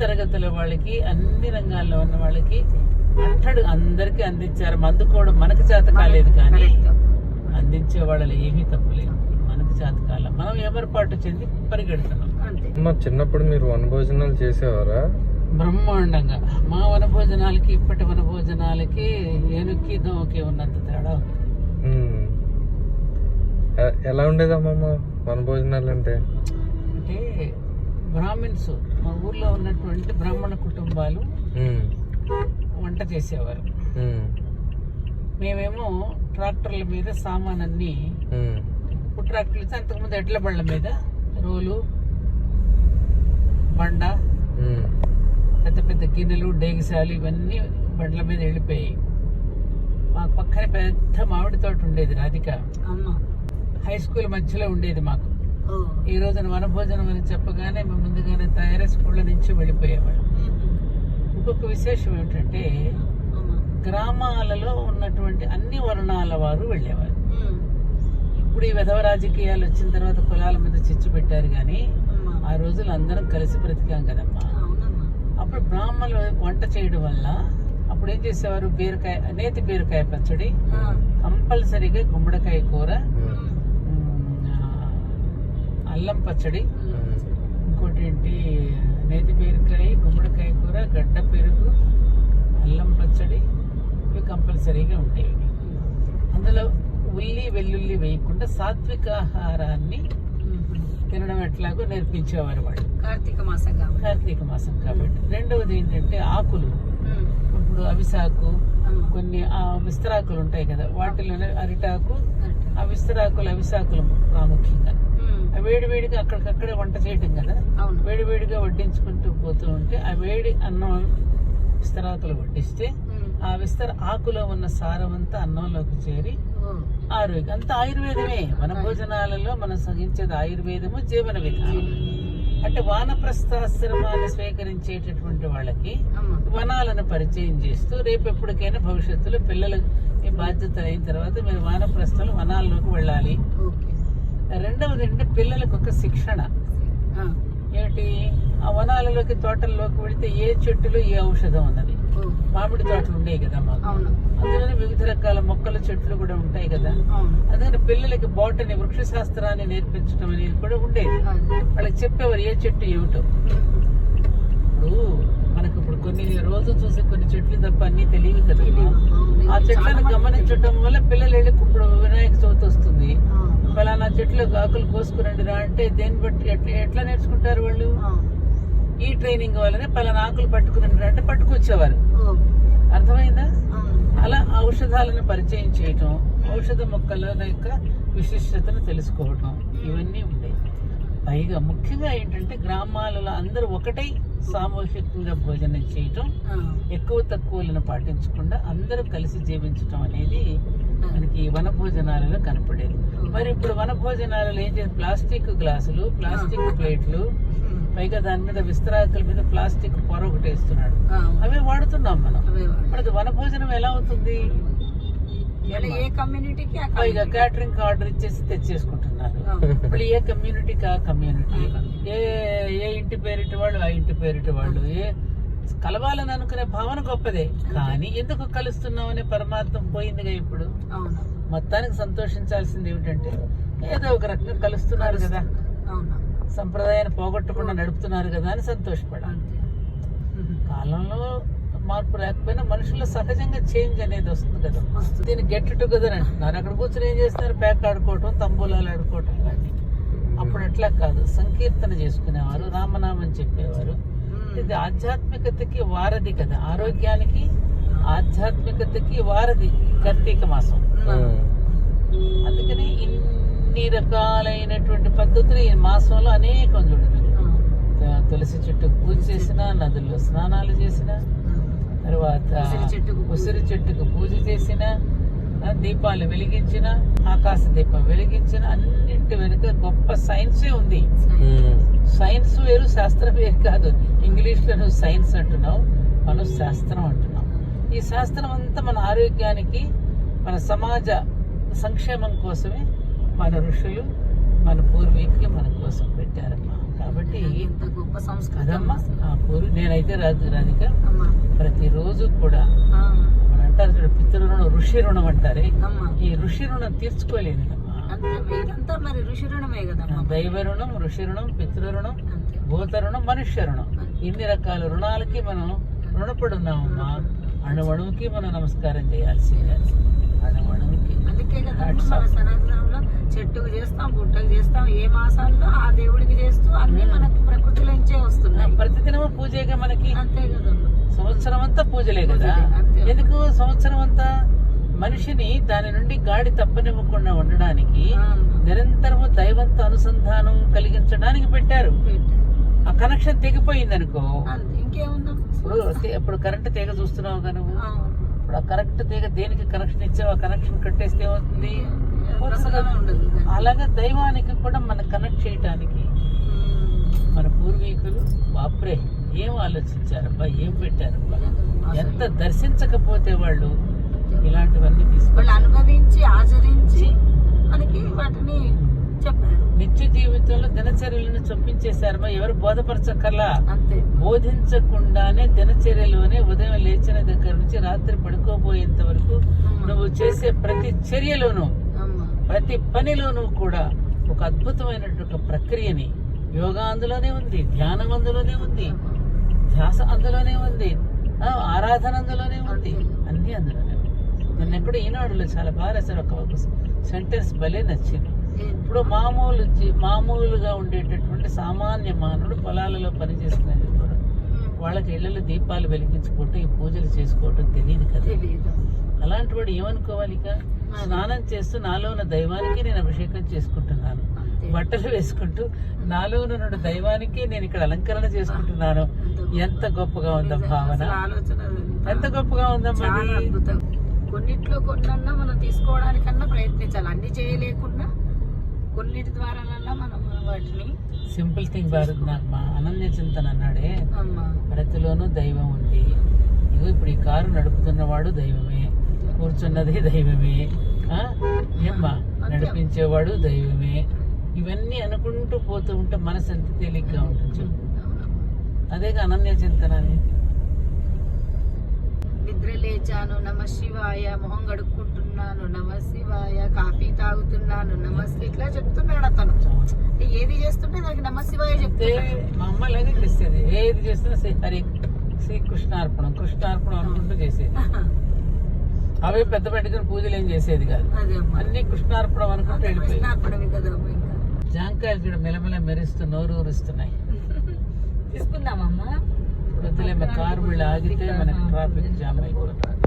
తరగతుల వాళ్ళకి అన్ని రంగాల్లో ఉన్న వాళ్ళకి అంటడు అందరికీ అందించారు. మందు కూడా మనకు చేత కాలేదు కానీ అందించే వాళ్ళు ఏమీ తప్పులేదు మనకు చేత కాల. మనం ఎవరిపాటు చెంది పరిగెడుతున్నాం. చిన్నప్పుడు మీరు వనభోజనాలు చేసేవారా? బ్రహ్మాండంగా. మా వనభోజనాలకి ఇప్పటి వనభోజనాలకి ఏనుక్కి దోమకి ఉన్నంత తేడా ఎలా ఉండేదమ్మమ్మ వనభోజనాలు అంటే అంటే బ్రాహ్మిన్స్ మా ఊర్లో ఉన్నటువంటి బ్రాహ్మణ కుటుంబాలు. వంట చేసేవారు. మేమేమో ట్రాక్టర్ల మీద సామాన్ అన్ని ఉమ్. ఇప్పుడు ట్రాక్టర్లు అంతకుముందు ఎడ్ల బండ్ల మీద రోలు బండ. పెద్ద పెద్ద గిన్నెలు డేగిసాలు ఇవన్నీ బండ్ల మీద వెళ్ళిపోయాయి మా పక్కన పెద్ద మామిడి తోట ఉండేది రాధిక అమ్మ హై స్కూల్ మధ్యలో ఉండేది మాకు ఈ రోజున వనభోజనం అని చెప్పగానే మేము ముందుగానే తయారై స్కూళ్ళ నుంచి వెళ్ళిపోయేవాళ్ళం. ఇంకొక విశేషం ఏమిటంటే గ్రామాలలో ఉన్నటువంటి అన్ని వర్ణాల వారు వెళ్ళేవారు. ఇప్పుడు ఈ విధవ రాజకీయాలు వచ్చిన తర్వాత కులాల మీద చిచ్చు పెట్టారు కానీ ఆ రోజులు అందరం కలిసి బ్రతికాం కదమ్మా. అప్పుడు బ్రాహ్మణులు వంట చేయడం వల్ల అప్పుడు ఏం చేసేవారు? బీరకాయ నేతి బీరకాయ పచ్చడి. కంపల్సరీగా గుమ్మడికాయ కూర అల్లం పచ్చడి. ఇంకోటి ఏంటి? నేతి బీరకాయ గుమ్మడికాయ కూర గడ్డ పెరుగు అల్లం పచ్చడి ఇవి కంపల్సరీగా ఉంటాయి. అందులో ఉల్లి వెల్లుల్లి వేయకుండా సాత్విక ఆహారాన్ని. తినడం ఎట్లాగో నేర్పించేవారు వాళ్ళు. కార్తీక మాసం కాబట్టి. కార్తీక మాసం కాబట్టి. రెండవది ఏంటంటే ఆకులు. ఇప్పుడు అవిసాకు కొన్ని విస్తరాకులు ఉంటాయి కదా వాటిలోనే అరిటాకు. ఆ విస్తరాకులు అవిసాకులు ప్రాముఖ్యంగా. ఉమ్. ఆ వేడి వేడిగా అక్కడికక్కడే వంట చేయటం కదా? అవును. వేడి వేడిగా వడ్డించుకుంటూ పోతూ ఉంటే ఆ వేడి అన్నం విస్తరాకులు వడ్డిస్తే. ఆ విస్తర ఆకులో ఉన్న సారం అంతా అన్నంలోకి చేరి ఆరోగ్యం. అంత ఆయుర్వేదమే. మన భోజనాలలో మనం సహించేది ఆయుర్వేదము జీవన విధానం. అంటే వానప్రస్థాశ్రమాన్ని స్వీకరించేటటువంటి వాళ్ళకి వనాలను పరిచయం చేస్తూ రేపు ఎప్పటికైనా భవిష్యత్తులో పిల్లలు ఈ బాధ్యతలు అయిన తర్వాత మీరు వానప్రస్థలు వనాల్లోకి వెళ్ళాలి. రెండవది అంటే పిల్లలకు ఒక శిక్షణ. ఏమిటి? ఆ వనాలలోకి తోటల్లోకి వెళితే ఏ చెట్టులో ఏ ఔషధం ఉన్నది మామిడి తోటలు ఉండేవి కదా మాకు. అందులోనే వివిధ రకాల మొక్కల చెట్లు కూడా ఉంటాయి కదా. అందుకని పిల్లలకి బాటని వృక్ష శాస్త్రాన్ని నేర్పించడం అనేది కూడా ఉండేది. వాళ్ళకి చెప్పేవారు ఏ చెట్టు ఏమిటో ఇప్పుడు మనకు ఇప్పుడు కొన్ని రోజు చూసే కొన్ని చెట్లు తప్ప అన్ని తెలియదు కదా. ఆ చెట్లను గమనించడం వల్ల పిల్లలు వెళ్ళి ఇప్పుడు వినాయక చవితి వస్తుంది. ఫలానా చెట్లు ఆకులు కోసుకురండి రా అంటే దేన్ని బట్టి ఎట్లా ఎట్లా నేర్చుకుంటారు వాళ్ళు. ఈ ట్రైనింగ్ వల్లనే పలానా ఆకులు పట్టుకురండి రా అంటే పట్టుకొచ్చేవారు. అర్థమైందా. అలా ఔషధాలను పరిచయం చేయటం ఔషధ మొక్కల యొక్క విశిష్టతను తెలుసుకోవటం ఇవన్నీ ఉండేవి పైగా ముఖ్యంగా ఏంటంటే గ్రామాలలో అందరూ ఒకటై సామూహికంగా భోజనం చేయటం. ఎక్కువ తక్కువలను పాటించకుండా అందరూ కలిసి జీవించటం అనేది మనకి ఈ వన భోజనాలలో కనపడేది మరి ఇప్పుడు వన భోజనాలలో ఏం చేసి ప్లాస్టిక్ గ్లాసులు ప్లాస్టిక్ ప్లేట్లు. పైగా దాని మీద విస్తరాకుల మీద ప్లాస్టిక్ పొర ఒకటి వేస్తున్నాడు. అవే వాడుతున్నాం మనం. మనకి వన భోజనం ఎలా అవుతుంది ఏ కమ్యూనిటీకి పైగా. క్యాటరింగ్ ఆర్డర్ ఇచ్చేసి తెచ్చేసుకుంటున్నారు. ఇప్పుడు ఏ కమ్యూనిటీకి ఆ కమ్యూనిటీ ఏ ఏ ఇంటి పేరిటి వాళ్ళు ఆ ఇంటి పేరిటి వాళ్ళు ఏ కలవాలని అనుకునే భావన గొప్పదే. కానీ ఎందుకు కలుస్తున్నాం అనే పరమార్థం పోయిందిగా ఇప్పుడు? మొత్తానికి సంతోషించాల్సింది ఏమిటంటే ఏదో ఒక రకంగా కలుస్తున్నారు కదా. సంప్రదాయాన్ని పోగొట్టకుండా నడుపుతున్నారు కదా అని సంతోషపడాలి. కాలంలో మార్పు లేకపోయినా మనుషుల్లో సహజంగా చేంజ్ అనేది వస్తుంది కదా. దీన్ని గెట్ టుగెదర్ అంటున్నారు అక్కడ కూర్చొని ఏం చేస్తున్నారు ప్యాక్ ఆడుకోవటం తంబూలాలు ఆడుకోవటం ఇవన్నీ అప్పుడు అట్లా కాదు. సంకీర్తన చేసుకునేవారు రామనామం చెప్పేవారు. ఇది ఆధ్యాత్మికతకి వారధి కదా ఆరోగ్యానికి ఆధ్యాత్మికతకి వారధి కార్తీక మాసం. అందుకని ఇన్ని రకాలైనటువంటి పద్ధతులు ఈ మాసంలో అనేకం చూడండి. తులసి చెట్టుకు పూజ చేసిన నదుల్లో స్నానాలు చేసిన తర్వాత ఉసిరి చెట్టుకు పూజ. ఉసిరి చెట్టుకు పూజ చేసిన దీపాలు వెలిగించిన ఆకాశ దీపం వెలిగించిన అన్నింటి వెనుక గొప్ప సైన్సే ఉంది. సైన్స్ వేరు శాస్త్రం వేరు కాదు. ఇంగ్లీష్లో నువ్వు సైన్స్ అంటున్నావు మనం శాస్త్రం అంటున్నాం. ఈ శాస్త్రం అంతా మన ఆరోగ్యానికి మన సమాజ సంక్షేమం కోసమే మన ఋషులు మన పూర్వీకులు మన కోసం పెట్టారమ్మా. కాబట్టి గొప్ప సంస్కృతి పూర్వ నేనైతే రాజు రాధిక ప్రతిరోజు కూడా అంటారు చూడు పితృ రుణం ఋషి రుణం అంటారే. ఈ ఋషి రుణం ఇదంతా మరి ఋషి రుణమే కదమ్మా. దైవ రుణం ఋషి రుణం పితృ రుణం భూత రుణం మనుష్య రుణం. ఇన్ని రకాల రుణాలకి మనం రుణపడి ఉన్నామమ్మా అణువణువుకి మనం నమస్కారం చేయాల్సిందే అణువణువుకి. అందుకే కదా మన సనాతనంలో చెట్టుకు చేస్తాం గుట్టకు చేస్తాం ఏ మాసాల్లో ఆ దేవుడికి చేస్తూ అన్ని మనకు ప్రకృతిలోంచే వస్తున్నాయి. ప్రతిదినము పూజగా మనకి. అంతే కదమ్మా. సంవత్సరం అంతా పూజలే కదా. ఎందుకు సంవత్సరం అంతా మనిషిని దాని నుండి గాడి తప్పనివ్వకుండా ఉండడానికి. నిరంతరము దైవంతో అనుసంధానం కలిగించడానికి పెట్టారు. ఆ కనెక్షన్ తెగిపోయింది అనుకో ఇప్పుడు ఇప్పుడు కరెంట్ తీగ చూస్తున్నావు కదా నువ్వు. ఇప్పుడు ఆ కరెంట్ తీగ దేనికి కనెక్షన్ ఇచ్చావు? ఆ కనెక్షన్ కట్టేస్తే ఏమవుతుంది. అలాగే దైవానికి కూడా మనం కనెక్ట్ చేయటానికి. మన పూర్వీకులు బాప్రే ఏం ఆలోచించారబ్బా? ఏం పెట్టారబ్బా? ఎంత దర్శించకపోతే వాళ్ళు ఇలాంటివన్నీ తీసుకు వాళ్ళు అనుభవించి ఆచరించి మనకి వాటిని చెప్పారు. నిత్య జీవితంలో దినచర్యలను చొప్పించేశారమ్మా. ఎవరు బోధపరచక్కర్లా? అంతే. బోధించకుండానే దినచర్యలోనే ఉదయం లేచిన దగ్గర నుంచి రాత్రి పడుకోబోయేంత వరకు నువ్వు చేసే ప్రతి చర్యలోనూ ప్రతి పనిలోనూ కూడా ఒక అద్భుతమైనటువంటి ఒక ప్రక్రియని యోగా అందులోనే ఉంది ధ్యానం అందులోనే ఉంది ధ్యాస అందులోనే ఉంది ఆరాధన అందులోనే ఉంది. అన్ని అందులోనే ఉంది. నన్ను ఎక్కడ ఈనాడులో చాలా బాగా రాశారు ఒక సెంటెన్స్ భలే నచ్చింది. ఇప్పుడు మామూలు మామూలుగా ఉండేటటువంటి సామాన్య మానవుడు పొలాలలో పని చేసుకునేటప్పుడు వాళ్ళకి ఇళ్ళలో దీపాలు వెలిగించుకోవటం ఈ పూజలు చేసుకోవటం తెలియదు కదా. అలాంటి వాడు ఏమనుకోవాలి ఇక? స్నానం చేస్తూ నాలో ఉన్న దైవానికి నేను అభిషేకం చేసుకుంటున్నాను. బట్టలు వేసుకుంటూ నాలో ఉన్న దైవానికి నేను ఇక్కడ అలంకరణ చేసుకుంటున్నాను. ఎంత గొప్పగా ఉందా భావన. ఎంత గొప్పగా ఉందమ్మా కొన్నిట్లో కొన్నన్నా మనం తీసుకోవడానికన్నా ప్రయత్నించాలి. అన్ని చేయలేకుండా కొన్నిటి ద్వారా మనం వాటిని సింపుల్ థింగ్ భారత్ మా అనన్య చింతన అన్నాడే. ప్రతిలోనూ దైవం ఉంది. ఇగో ఇప్పుడు ఈ కారు నడుపుతున్నవాడు దైవమే. కూర్చున్నది దైవమే? ఏమ్మా? నడిపించేవాడు దైవమే. ఇవన్నీ అనుకుంటూ పోతూ ఉంటే మనసు ఎంత తేలిగ్గా ఉంటుంది అదేగా అనన్య చింతన నిద్ర లేచాను నమ శివాయ మొహం గడుక్కుంటున్నాను నమ శివాయ కాఫీ తాగుతున్నాను నమస్తే ఇట్లా చెప్తున్నాడు అతను. ఏది చేస్తుంటే దానికి నమ శివాయ చెప్తే మా అమ్మ అలాగే చేసేది. ఏది చేసినా శ్రీ హరి శ్రీ కృష్ణార్పణం కృష్ణార్పణం అనుకుంటూ చేసేది. అవే పెద్ద పెట్టుకుని పూజలు ఏం చేసేది కాదు. అదే అన్ని కృష్ణార్పణం అనుకుంటూ వెళ్ళిపోయి జాంకాయలు చూడ మెలమెల మెరుస్తూ నోరు ఊరుస్తున్నాయి తీసుకుందామమ్మా వద్దులే కారు వీళ్ళు ఆగితే మనకి ట్రాఫిక్ జామ్ అయిపోతుంది.